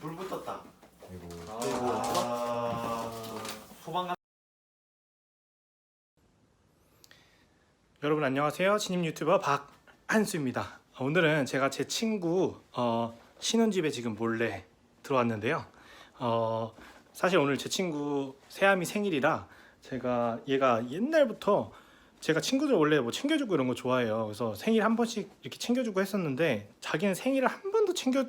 불 붙었다. 그리고 아. 소방 여러분 안녕하세요. 신임 유튜버 박한수입니다. 어, 오늘은 제가 제 친구 어, 신혼집에 지금 몰래 들어왔는데요. 어, 사실 오늘 제 친구 세아미 생일이라 제가 얘가 옛날부터 제가 친구들 원래 뭐 챙겨주고 이런 거 좋아해요. 그래서 생일 한 번씩 이렇게 챙겨주고 했었는데 자기는 생일을 한 번도 챙겨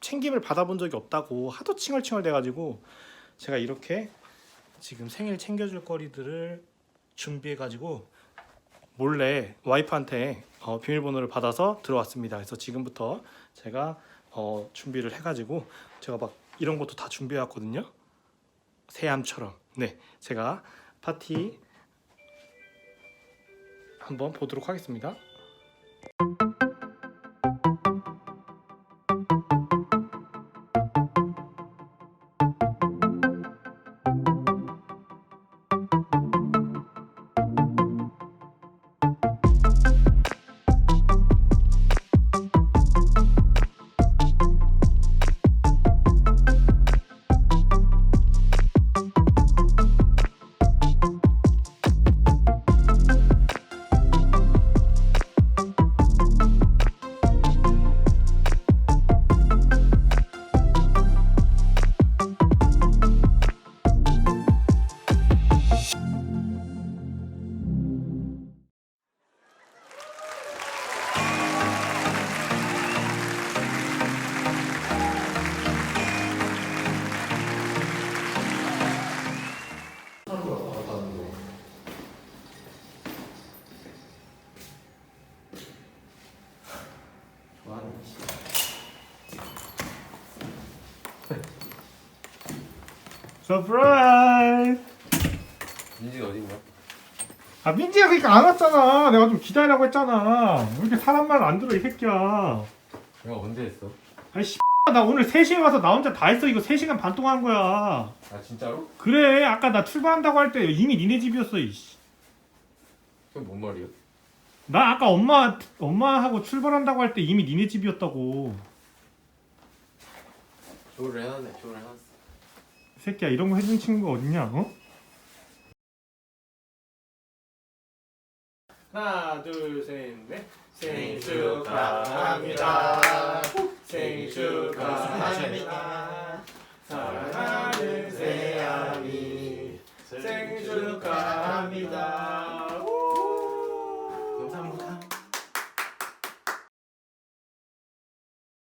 챙김을 받아본 적이 없다고 하도 칭얼칭얼 돼가지고 제가 이렇게 지금 생일 챙겨줄 거리들을 준비해가지고 몰래 와이프한테 어, 비밀번호를 받아서 들어왔습니다. 그래서 지금부터 제가 어, 준비를 해가지고 제가 막 이런 것도 다 준비해왔거든요. 새암처럼. 네, 제가 파티 한번 보도록 하겠습니다. 서프라이즈! 민지가 어디 있냐? 아 민지가 그러니까 안 왔잖아. 내가 좀 기다리라고 했잖아. 왜 이렇게 사람 말 안 들어 이 새끼야. 내가 언제 했어? 아이씨 나 오늘 3시에 와서 나 혼자 다 했어. 이거 3시간 반 동안 한 거야. 아 진짜로? 그래 아까 나 출발한다고 할 때 이미 니네 집이었어 이씨. 그게 뭔 말이야? 나 아까 엄마 엄마하고 출발한다고 할 때 이미 니네 집이었다고. 조를 해놨네 조를 해놨어 이 새끼야 이런 거 해준 친구가 어딨냐? 어? 하나 둘셋넷 생일 축하합니다. 생일 축하합니다.